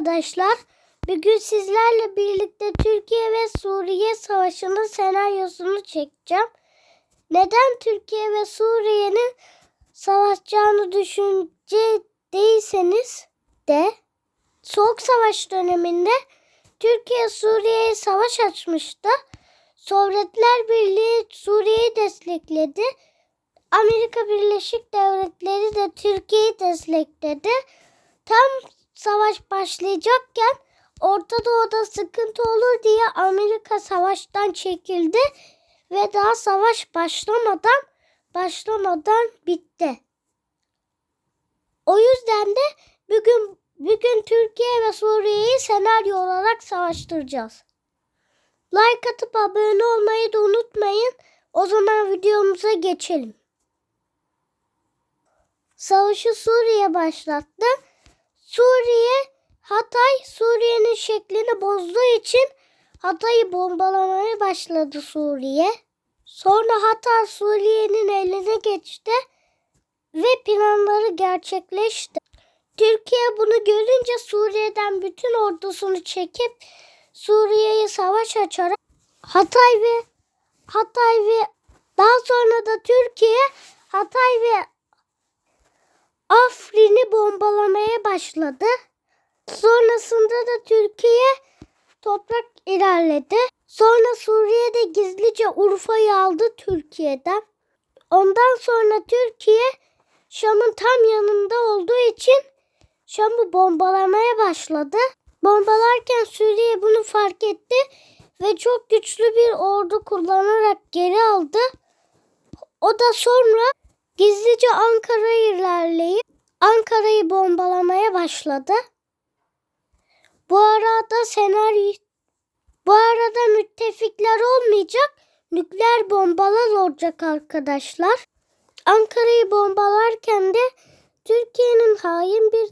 arkadaşlar. Bugün sizlerle birlikte Türkiye ve Suriye Savaşı'nın senaryosunu çekeceğim. Neden Türkiye ve Suriye'nin savaşacağını düşünce değilseniz de Soğuk Savaş döneminde Türkiye Suriye'ye savaş açmıştı. Sovyetler Birliği Suriye'yi destekledi. Amerika Birleşik Devletleri de Türkiye'yi destekledi. Tam savaş başlayacakken Orta Doğu'da sıkıntı olur diye Amerika savaştan çekildi ve daha savaş başlamadan başlamadan bitti. O yüzden de bugün bugün Türkiye ve Suriye'yi senaryo olarak savaştıracağız. Like atıp abone olmayı da unutmayın. O zaman videomuza geçelim. Savaşı Suriye başlattı. Suriye, Hatay Suriye'nin şeklini bozduğu için Hatay'ı bombalamaya başladı Suriye. Sonra Hatay Suriye'nin eline geçti ve planları gerçekleşti. Türkiye bunu görünce Suriye'den bütün ordusunu çekip Suriye'ye savaş açarak Hatay ve Hatay ve daha sonra da Türkiye Hatay ve Afrin'i bombalamaya başladı. Sonrasında da Türkiye toprak ilerledi. Sonra Suriye'de gizlice Urfa'yı aldı Türkiye'den. Ondan sonra Türkiye Şam'ın tam yanında olduğu için Şam'ı bombalamaya başladı. Bombalarken Suriye bunu fark etti ve çok güçlü bir ordu kullanarak geri aldı. O da sonra gizlice Ankara'ya ilerleyip Ankara'yı bombalamaya başladı. Bu arada senaryo bu arada müttefikler olmayacak, nükleer bombalar olacak arkadaşlar. Ankara'yı bombalarken de Türkiye'nin hain bir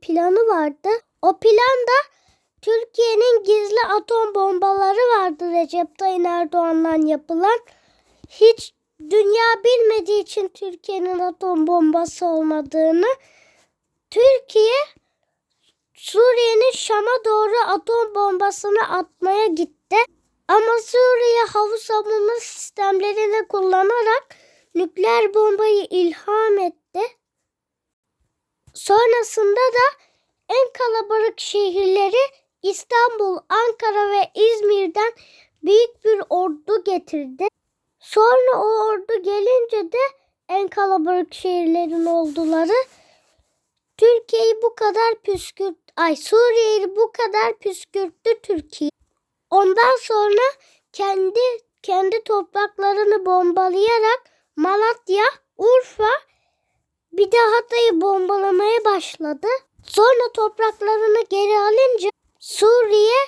planı vardı. O plan da Türkiye'nin gizli atom bombaları vardı Recep Tayyip Erdoğan'la yapılan. Hiç dünya bilmediği için Türkiye'nin atom bombası olmadığını Türkiye Suriye'nin Şam'a doğru atom bombasını atmaya gitti. Ama Suriye hava savunma sistemlerini kullanarak nükleer bombayı ilham etti. Sonrasında da en kalabalık şehirleri İstanbul, Ankara ve İzmir'den büyük bir ordu getirdi. Sonra o ordu gelince de en kalabalık şehirlerin olduları Türkiye'yi bu kadar püskürt, ay Suriye'yi bu kadar püskürttü Türkiye. Ondan sonra kendi kendi topraklarını bombalayarak Malatya, Urfa bir de Hatay'ı bombalamaya başladı. Sonra topraklarını geri alınca Suriye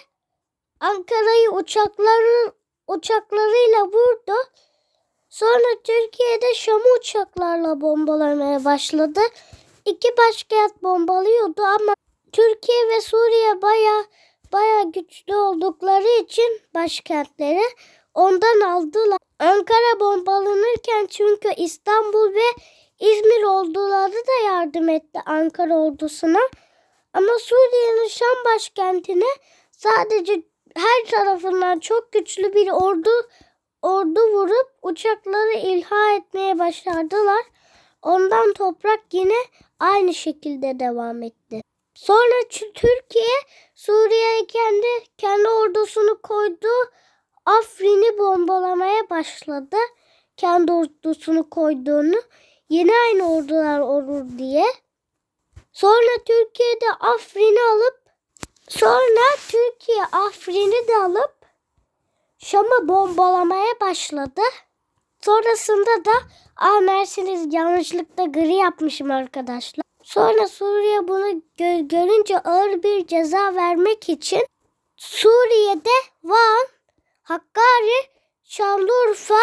Ankara'yı uçakları uçaklarıyla vurdu. Sonra Türkiye'de Şam'ı uçaklarla bombalamaya başladı. İki başkent bombalıyordu ama Türkiye ve Suriye baya baya güçlü oldukları için başkentleri ondan aldılar. Ankara bombalanırken çünkü İstanbul ve İzmir orduları da yardım etti Ankara ordusuna. Ama Suriye'nin Şam başkentine sadece her tarafından çok güçlü bir ordu ordu vurup uçakları ilha etmeye başardılar. Ondan toprak yine aynı şekilde devam etti. Sonra Türkiye Suriye'ye kendi kendi ordusunu koydu. Afrin'i bombalamaya başladı. Kendi ordusunu koyduğunu. Yine aynı ordular olur diye. Sonra Türkiye'de Afrin'i alıp sonra Türkiye Afrin'i de alıp Şam'ı bombalamaya başladı. Sonrasında da Aa Mersin'iz yanlışlıkla gri yapmışım arkadaşlar. Sonra Suriye bunu gö- görünce ağır bir ceza vermek için Suriye'de Van, Hakkari, Şanlıurfa,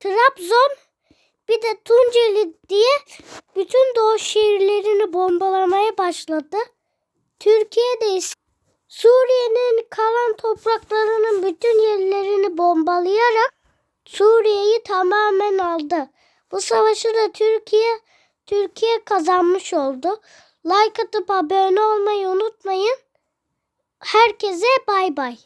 Trabzon bir de Tunceli diye bütün doğu şehirlerini bombalamaya başladı. Türkiye'de ise Suriye'nin topraklarının bütün yerlerini bombalayarak Suriye'yi tamamen aldı. Bu savaşı da Türkiye Türkiye kazanmış oldu. Like atıp abone olmayı unutmayın. Herkese bay bay.